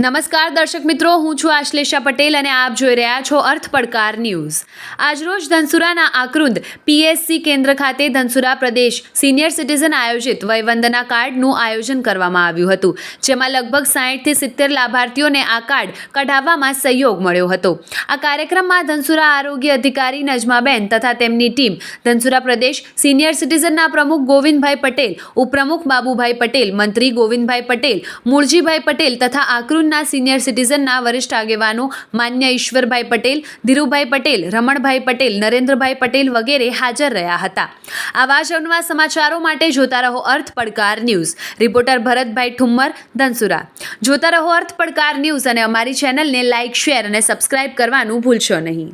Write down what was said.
નમસ્કાર દર્શક મિત્રો, હું છું આશ્લેષા પટેલ અને આપ જોઈ રહ્યા છો અર્થ પડકાર ન્યૂઝ. આજરોજ ધનસુરાના આકૃંદ પીએસસી કેન્દ્ર ખાતે ધનસુરા પ્રદેશ સિનિયર સિટીઝન આયોજિત વયવંદના કાર્ડનું આયોજન કરવામાં આવ્યું હતું, જેમાં લગભગ સાહીઠથી સિત્તેર લાભાર્થીઓને આ કાર્ડ કઢાવવામાં સહયોગ મળ્યો હતો. આ કાર્યક્રમમાં ધનસુરા આરોગ્ય અધિકારી નજમાબેન તથા તેમની ટીમ ધનસુરા પ્રદેશ સિનિયર સિટીઝનના પ્રમુખ ગોવિંદભાઈ પટેલ, ઉપપ્રમુખ બાબુભાઈ પટેલ, મંત્રી ગોવિંદભાઈ પટેલ, મૂળજીભાઈ પટેલ તથા આકરુંદના સિનિયર સિટીઝનના વરિષ્ઠ આગેવાનો માન્ય ઈશ્વરભાઈ પટેલ, ધીરુભાઈ પટેલ, રમણભાઈ પટેલ, નરેન્દ્રભાઈ પટેલ વગેરે હાજર રહ્યા હતા. આવા જ અવનવા સમાચારો માટે જોતા રહો અર્થ પડકાર ન્યૂઝ. રિપોર્ટર ભરતભાઈ ઠુમ્મર, ધનસુરા. જોતા રહો અર્થ પડકાર ન્યૂઝ અને અમારી ચેનલને લાઇક શેર અને સબસ્ક્રાઇબ કરવાનું ભૂલશો નહીં.